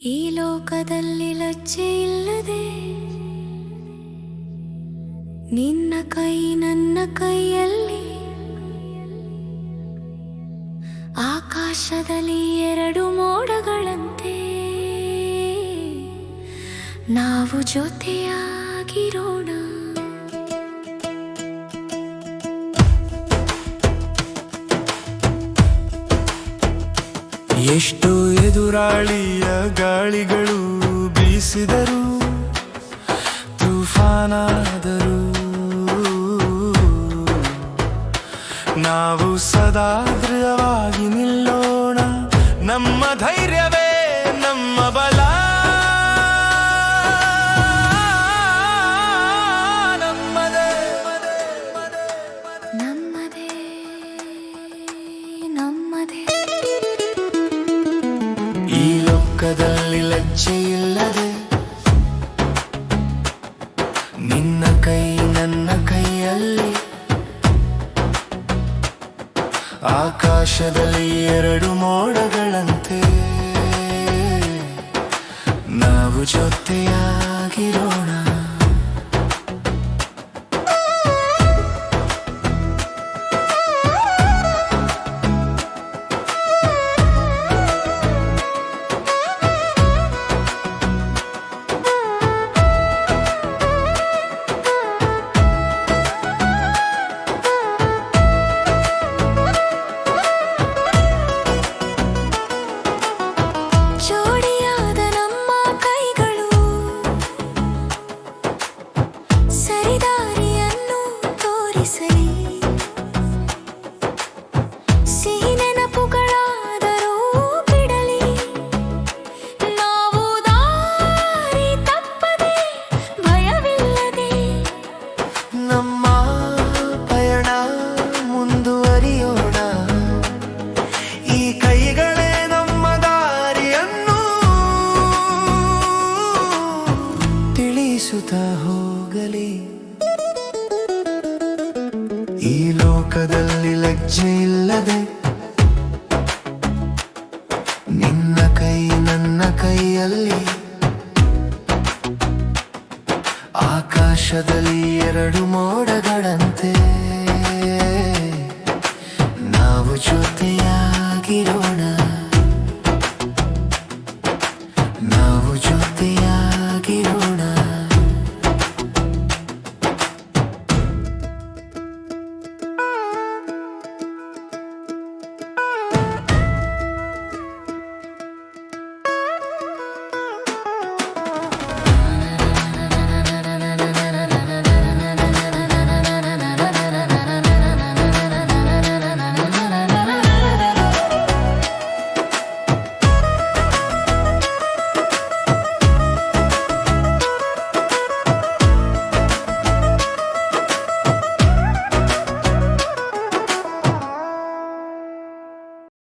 ಈ ಲೋಕದಲ್ಲಿ ಲಜ್ಜೆ ಇಲ್ಲದೆ ನಿನ್ನ ಕೈ ನನ್ನ ಕೈಯಲ್ಲಿ. ಆಕಾಶದಲ್ಲಿ ಎರಡು ಮೋಡಗಳಂತೆ ನಾವು ಜೊತೆಯಾಗಿರೋಣ. ಎಷ್ಟು ಎದುರಾಳಿಯ ಗಾಳಿಗಳು ಬೀಸಿದರು ತುಫಾನಾದರು ನಾವು ಸದಾ ದೃಢವಾಗಿ ನಿಲ್ಲೋಣ. ನಮ್ಮ ಧೈರ್ಯವೇ ಲೋಕದಲ್ಲಿ ಲಜ್ಜೆ ಇಲ್ಲದೆ ನಿನ್ನ ಕೈ ನನ್ನ ಕೈಯಲ್ಲಿ. ಆಕಾಶದಲ್ಲಿ ಎರಡು ಮೋಡಗಳಂತೆ ನಾವು ಜೊತೆಯಾಗಿರೋಣ. ಸರಿದಾರಿಯನ್ನು ತೋರಿಸಲಿ. ಸಿಹಿ ನೆನಪುಗಳಾದರೂ ಬಿಡಲಿ. ನಾವು ದಾರಿ ತಪ್ಪದೆ ಭಯವಿಲ್ಲದೆ. ನಮ್ಮ ಪಯಣ ಮುಂದುವರಿಯೋಣ. ಈ ಕೈಗಳೇ ನಮ್ಮ ದಾರಿಯನ್ನು ತಿಳಿಸುತ್ತಾ ಹೋಗಲಿ. ಈ ಲೋಕದಲ್ಲಿ ಲಜ್ಜೆ ಇಲ್ಲದೆ ನಿನ್ನ ಕೈ ನನ್ನ ಕೈಯಲ್ಲಿ. ಆಕಾಶದಲ್ಲಿ ಎರಡು ಮೋಡಗಳಂತೆ ನಾವು ಜೊತೆಯಾಗಿರೋ